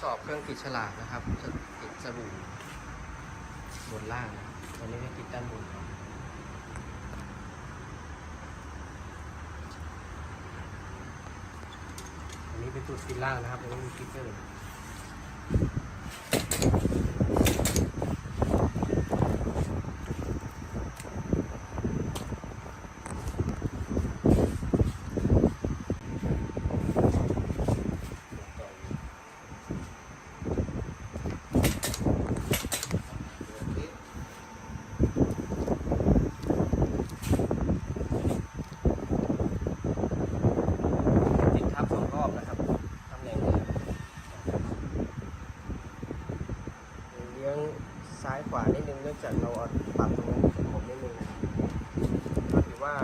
สอบเครื่องติดฉลากนะครับติดสบู่บนล่างนะตอนนี้ไม่ติดด้านบนครับอันนี้เป็นตัวติดล่างนะครับยังไม่มีสติ๊กเกอร์ ซ้ายขวานิดนึงเนื่องจากเราปรับตรงนี้ผมนิดนึงก็ถือว่า